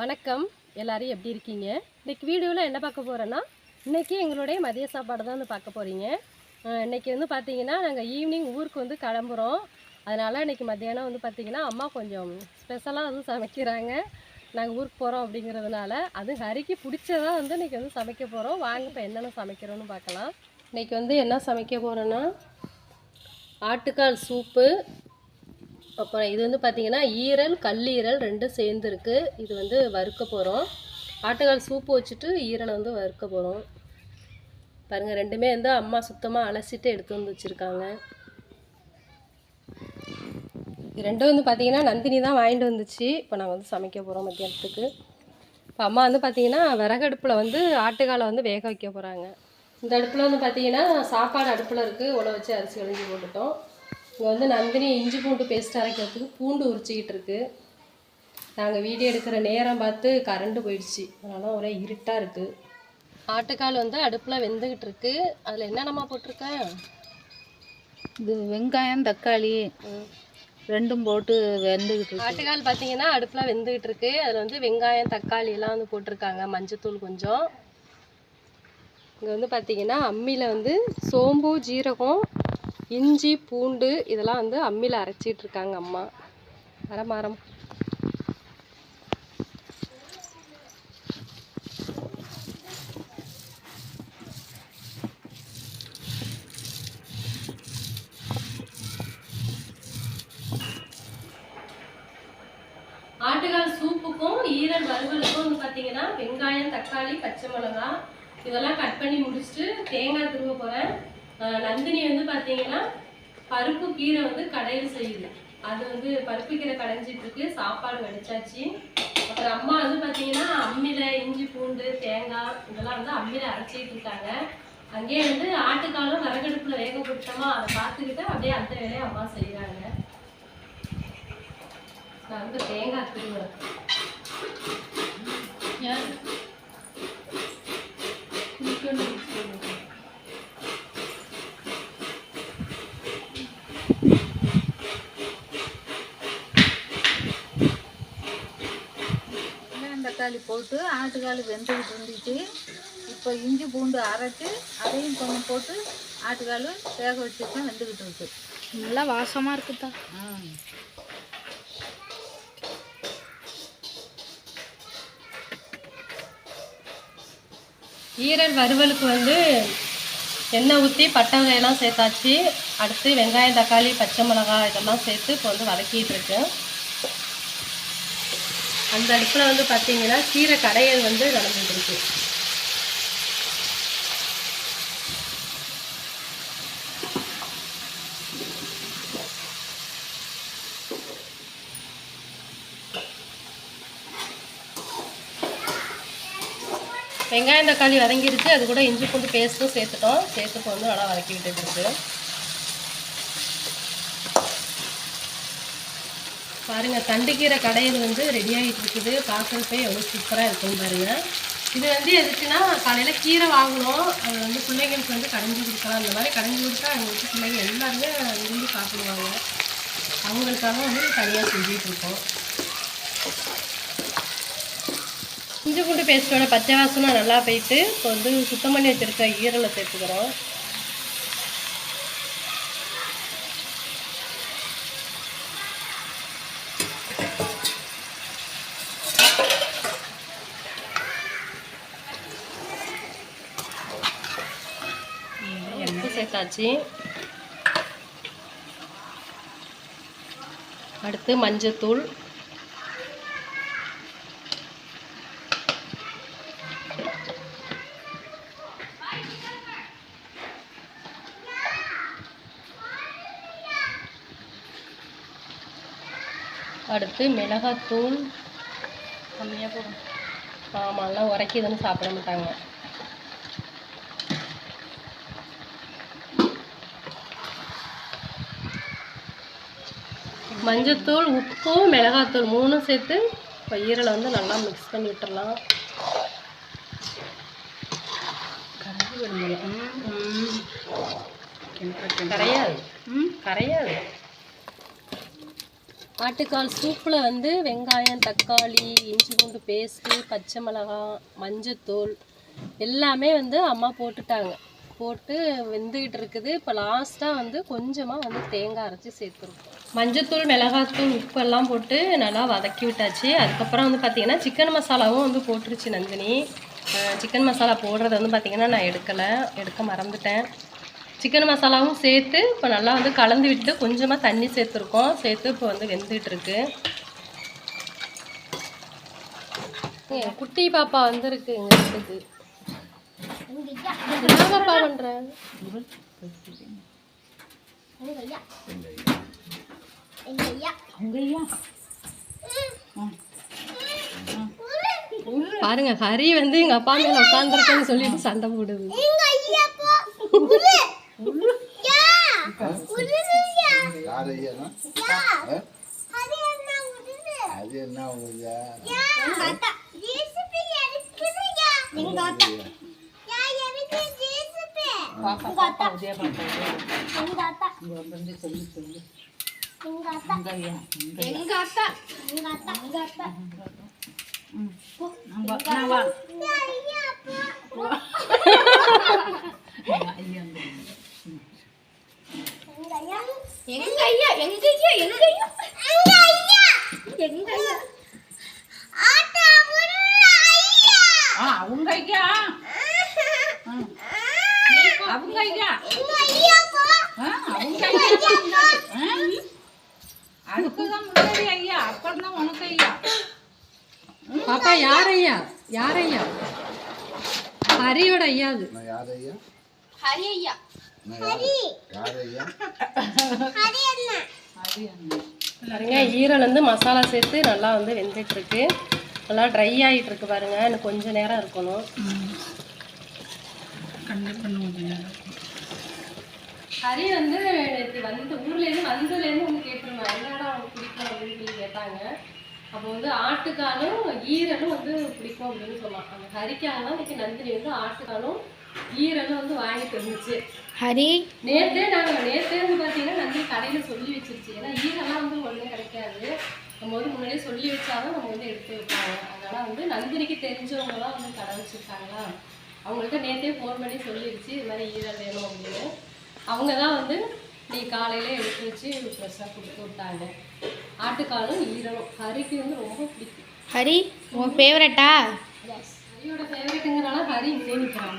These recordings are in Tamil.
வணக்கம். எல்லாரும் எப்படி இருக்கீங்க? இன்னைக்கு வீடியோவில் என்ன பார்க்க போகிறோன்னா இன்றைக்கி எங்களுடைய மதிய சாப்பாடு தான் வந்து பார்க்க போகிறீங்க இன்னைக்கு வந்து பார்த்தீங்கன்னா நாங்கள் ஈவினிங் ஊருக்கு வந்து கிளம்புறோம். அதனால் இன்னைக்கு மத்தியானம் வந்து பார்த்திங்கன்னா அம்மா கொஞ்சம் ஸ்பெஷலாக வந்து சமைக்கிறாங்க. நாங்கள் ஊருக்கு போகிறோம் அப்படிங்கிறதுனால அது ஹரிக்கு பிடிச்சதா வந்து இன்னைக்கு வந்து சமைக்க போகிறோம் வாங்க இப்போ என்னென்ன சமைக்கிறோன்னு பார்க்கலாம். இன்றைக்கி வந்து என்ன சமைக்க போகிறோன்னா ஆட்டுக்கால் சூப்பு அப்புறம் இது வந்து பார்த்திங்கன்னா ஈரல் கல்லீரல் ரெண்டும் சேர்ந்துருக்கு. இது வந்து வறுக்க போகிறோம் ஆட்டுக்கால் சூப்பு வச்சுட்டு ஈரலை வந்து வறுக்க போகிறோம் பாருங்கள் ரெண்டுமே வந்து அம்மா சுத்தமாக அலசிட்டு எடுத்து வந்து வச்சுருக்காங்க. ரெண்டும் வந்து பார்த்தீங்கன்னா நந்தினி தான் வாங்கிட்டு வந்துச்சு. இப்போ நாங்கள் வந்து சமைக்க போகிறோம் மத்தியானத்துக்கு. இப்போ அம்மா வந்து பார்த்திங்கன்னா விறகடுப்பில் வந்து ஆட்டுக்காலை வந்து வேக வைக்க போகிறாங்க இந்த அடுப்பில் வந்து பார்த்தீங்கன்னா சாப்பாடு அடுப்பில் இருக்குது உழவு வச்சு அரிசி கழிஞ்சு போட்டுட்டோம். இங்கே வந்து நந்தினி இஞ்சி பூண்டு பேஸ்ட் அரைக்கிறதுக்கு பூண்டு உரிச்சிக்கிட்டு இருக்கு. நாங்கள் வீடியோ எடுக்கிற நேரம் பார்த்து கரண்ட் போயிடுச்சு. அதனால ஒரே இருட்டாக இருக்குது ஆட்டுக்கால் வந்து அடுப்பில் வெந்துக்கிட்டு இருக்கு. அதில் என்னென்னமா போட்டிருக்கேன் இது வெங்காயம் தக்காளி ரெண்டும் போட்டு வெந்துக்கிட்டு இருக்கு. ஆட்டுக்கால் பார்த்தீங்கன்னா அடுப்பில் வெந்துக்கிட்டு இருக்கு. அதில் வந்து வெங்காயம் தக்காளி எல்லாம் வந்து போட்டிருக்காங்க. மஞ்சத்தூள் கொஞ்சம். இங்கே வந்து பார்த்தீங்கன்னா அம்மியில் வந்து சோம்பு ஜீரகம் இஞ்சி பூண்டு இதெல்லாம் வந்து அம்மியில் அரைச்சிட்டு இருக்காங்க அம்மா. மரம் ஆட்டுக்கால் சூப்புக்கும் ஈரல் வறுவலுக்கும் பார்த்தீங்கன்னா வெங்காயம் தக்காளி பச்சை மிளகாய் இதெல்லாம் கட் பண்ணி முடிச்சுட்டு தேங்காய் திரும்ப போகிறேன் நந்தினி வந்து பார்த்தீங்கன்னா பருப்பு கீரை வந்து கடையில் செய்யுது. அது வந்து பருப்பு கீரை கடைஞ்சிட்டு இருக்கு சாப்பாடு வடிச்சாச்சு. அப்புறம் அம்மா வந்து பார்த்தீங்கன்னா அம்மியில் இஞ்சி பூண்டு தேங்காய் இதெல்லாம் வந்து அம்மியில் அரைச்சிட்டு இருக்காங்க. அங்கேயே வந்து ஆட்டுக்காலும் விறகடுப்புல வேக போட்டோமா அதை பார்த்துக்கிட்டு அப்படியே அந்த வேலையை அம்மா செய்கிறாங்க நான் வந்து தேங்காய் திருவுறேன் தக்காளி போட்டு ஆட்டுக்கால் வெந்துக்கிட்டு இருந்துச்சு. இப்போ இஞ்சி பூண்டு அரைச்சி அதையும் கொஞ்சம் போட்டு ஆட்டுக்கால் வேக வச்சுருக்கேன் வெந்துக்கிட்டு இருக்கு. நல்லா வாசமாக இருக்குதா? ஆ. ஈரல் வறுவலுக்கு வந்து எண்ணெய் ஊற்றி பட்டை வகையெல்லாம் சேர்த்தாச்சு. அடுத்து வெங்காயம் தக்காளி பச்சை மிளகாய் இதெல்லாம் சேர்த்து இப்போ வந்து வதக்கிட்டு இருக்கேன். அந்த அடுப்பில் வந்து பார்த்தீங்கன்னா கீரை கடையல் வந்து நடந்துட்டு இருக்கு வெங்காயம் தக்காளி வதங்கிருச்சு. அது கூட இஞ்சி பூண்டு பேஸ்ட்டும் சேர்த்துட்டோம். சேர்த்து வந்து நல்லா வதக்கி விட்டுட்டு இருக்கு பாருங்கள் தண்டுக்கீரை கடையில் வந்து ரெடி ஆகிட்டு இருக்குது. பார்க்குறப்ப எவ்வளோ சூப்பராக இருக்கும் பாருங்கள் இது வந்து எதுக்குன்னா காலையில் கீரை வாங்கணும். அது வந்து பிள்ளைங்களுக்கு வந்து கடைஞ்சி கொடுக்கலாம். அந்த மாதிரி கடைஞ்சி கொடுத்தா எங்கள் வீட்டு பிள்ளைங்க எல்லாருமே விரும்பி சாப்பிடுவாங்க. அவங்களுக்காக வந்து தனியாக செஞ்சிகிட்ருக்கோம் இஞ்சி பூண்டு பேஸ்ட்டோட பச்சை வாசனை நல்லா போயிட்டு இப்போ வந்து சுத்தம் பண்ணி வச்சிருக்க ஈரலை சேர்த்துக்கிறோம். ஆச்சு அடுத்து மஞ்சத்தூள். அடுத்து மிளகாத்தூள். கம்மியாக போடும் ஆமாம்லாம் உரைக்கிதுன்னு சாப்பிட மாட்டாங்க. மஞ்சத்தூள் உப்பு மிளகாத்தூள் மூணும் சேர்த்து இப்போ ஈரலை வந்து நல்லா மிக்ஸ் பண்ணி விட்டுறலாம். கரைஞ்சி விடுங்க ம், கிணறு கரையாது. கரையாது ஆட்டுக்கால் சூப்பில் வந்து வெங்காயம் தக்காளி இஞ்சி பூண்டு பேஸ்ட்டு பச்சை மிளகாய் மஞ்சத்தூள் எல்லாமே வந்து அம்மா போட்டுட்டாங்க. போட்டு வெந்துக்கிட்டு இருக்குது. இப்போ லாஸ்ட்டாக வந்து கொஞ்சமாக வந்து தேங்காய் அரைச்சி சேர்த்துருக்கோம் மஞ்சத்தூள் மிளகாத்தூள் உப்பெல்லாம் போட்டு நல்லா வதக்கி விட்டாச்சு. அதுக்கப்புறம் வந்து பார்த்திங்கன்னா சிக்கன் மசாலாவும் வந்து போட்டுருச்சு நந்தினி. சிக்கன் மசாலா போடுறத வந்து பார்த்திங்கன்னா நான் எடுக்கலை. எடுக்க மறந்துட்டேன். சிக்கன் மசாலாவும் சேர்த்து இப்போ நல்லா வந்து கலந்து விட்டு கொஞ்சமாக தண்ணி சேர்த்துருக்கோம். சேர்த்து இப்போ வந்து ஏ, குட்டி பாப்பா வந்திருக்கு எங்க வீட்டுக்கு. என்ன பாப்பா பண்ற? பாருங்க ஹரி வந்து எங்க அப்பா மேல உட்காந்துருக்கேன்னு சொல்லிட்டு சண்டை போடுது. அது என்ன உங்களுக்கு எங்க அத்தா எங்க ஐயா எங்க ஐயா எங்க ஐயா எங்க ஐயா ஆ, அவங்க ஐயா ஆ. அவங்க ஐயா ஆ, அவங்க ஐயா ஆ? அதுக்குதான் முன்னாடி ஐயா அப்புறம் தான் உனக்கு ஐயா. பாப்பா யார் ஐயா யார் ஐயா ஹரியோட ஐயா அது. நான் யார் ஐயா ஹரி ஐயா. நான் யார் யார் ஐயா அது என்ன பாருங்க ஈரல் வந்து மசாலா சேர்த்து நல்லா வந்து வெந்துட்டு இருக்கு நல்லா ட்ரை ஆகிட்டு இருக்கு பாருங்க இன்னும் கொஞ்ச நேரம் இருக்கணும். கண்டிப்பாக கொஞ்சம் ஹரி வந்து நேற்று வந்து ஊர்லேருந்து வந்ததுலேருந்து வந்து கேட்டிருந்தாங்க என்னடா அவனுக்கு பிடிக்கும் அப்படின்னு சொல்லி கேட்டாங்க. அப்போ வந்து ஆட்டுக்காலும் ஈரலும் வந்து பிடிக்கும் அப்படின்னு சொன்னான் அந்த ஹரிக்காக தான் இன்னைக்கு நந்தினி வந்து ஆட்டுக்காலும் ஈரலும் வந்து வாங்கிட்டு வந்துச்சு ஹரி? நேத்தே நாங்கள் நேத்தே வந்து பார்த்தீங்கன்னா நந்தினி கடையில் சொல்லி வச்சிருச்சு. ஏன்னா ஈரெல்லாம் வந்து உடனே கிடைக்காது. நம்ம வந்து முன்னாடியே சொல்லி வச்சாதான் நம்ம வந்து எடுத்து வைப்பாங்க. அதனால வந்து நந்தினிக்கு தெரிஞ்சவங்க தான் வந்து கடை வச்சிருக்காங்களா? அவங்கள்ட்ட நேத்தே ஃபோன் பண்ணி சொல்லிடுச்சு இது மாதிரி ஈரல் வேணும் அப்படின்னு. அவங்க தான் வந்து நீ காலையில எடுத்து வச்சு ஃப்ரெஷ்ஷாக கொடுத்து விட்டாங்க. ஆட்டுக்காலும் ஈரலும். ஹரிக்கு வந்து ரொம்ப பிடிக்கும். ஹரி உன் ஃபேவரட்டா ஹரியோட ஃபேவரட்டுங்கிறனால ஹரி இங்கே நிற்கிறான்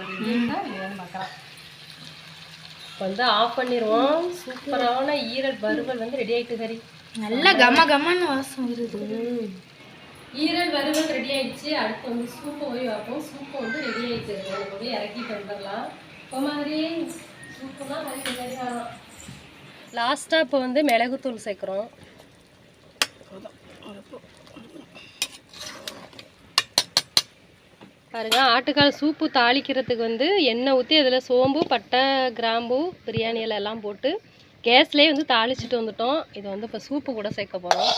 வந்து ஆஃப் பண்ணிடுவோம். சூப்பரான ஈரல் வறுவல் வந்து ரெடி ஆயிட்டு ஹரி. நல்ல கம கமன்னு வாசம் வருது. ஈரல் வறுவல் ரெடி ஆயிடுச்சு. அடுத்து வந்து சூப்பை போய் வைப்போம் சூப்பு வந்து ரெடி ஆயிடுச்சு நம்ம போய் இறக்கிட்டு வந்துடலாம். இப்போ மாதிரி லாஸ்ட்டாக இப்போ வந்து மிளகுத்தூள் சேர்க்குறோம். பாருங்க ஆட்டுக்கால் சூப்பு தாளிக்கிறதுக்கு வந்து எண்ணெய் ஊற்றி அதில் சோம்பு பட்டை கிராம்பு பிரியாணி எல்லாம் போட்டு கேஸ்லேயே வந்து தாளிச்சிட்டு வந்துட்டோம். இது வந்து இப்போ சூப்பு கூட சேர்க்க போகிறோம்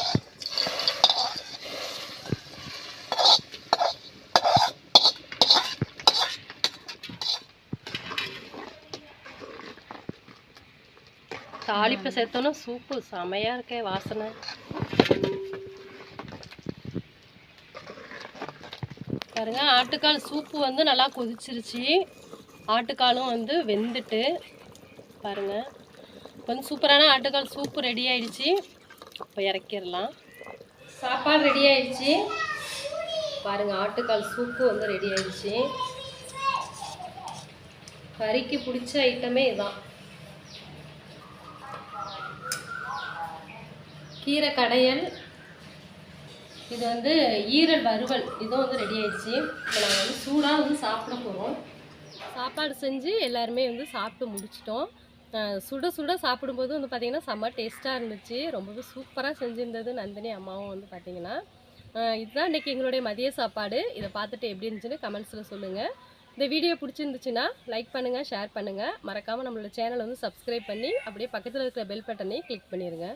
தாளிப்பை சேர்த்தோன்னா சூப்பு. செமையாக இருக்கே வாசனை. பாருங்க ஆட்டுக்கால் சூப்பு வந்து நல்லா கொதிச்சிருச்சு. ஆட்டுக்காலும் வந்து வெந்துட்டு பாருங்க. இப்போ வந்து சூப்பரான ஆட்டுக்கால் சூப்பு ரெடி ஆயிடுச்சு. இப்போ இறக்கிடலாம். சாப்பாடு ரெடி ஆயிடுச்சு. பாருங்க ஆட்டுக்கால் சூப்பு வந்து ரெடி ஆயிடுச்சு. கறிக்கு பிடிச்ச ஐட்டமே இதுதான் கீரை கடையல் இது வந்து ஈரல் வறுவல் இதுவும் வந்து ரெடி ஆயிடுச்சு. இப்போ நாங்கள் வந்து சூடாக வந்து சாப்பிட போகிறோம் சாப்பாடு செஞ்சு எல்லாருமே வந்து சாப்பிட்டு முடிச்சிட்டோம். சுட சுட சாப்பிடும்போது வந்து பார்த்திங்கன்னா செம்ம டேஸ்ட்டாக இருந்துச்சு. ரொம்பவே சூப்பராக செஞ்சுருந்தது நந்தினி அம்மாவும் வந்து பார்த்திங்கன்னா இதுதான் இன்றைக்கி எங்களுடைய மதிய சாப்பாடு. இதை பார்த்துட்டு எப்படி இருந்துச்சுன்னு கமெண்ட்ஸில் சொல்லுங்கள் இந்த வீடியோ பிடிச்சிருந்துச்சுன்னா லைக் பண்ணுங்கள் ஷேர் பண்ணுங்கள் மறக்காமல் நம்மளோட சேனலை வந்து சப்ஸ்கிரைப் பண்ணி அப்படியே பக்கத்தில் இருக்கிற பெல் பட்டனையும் கிளிக் பண்ணிடுங்க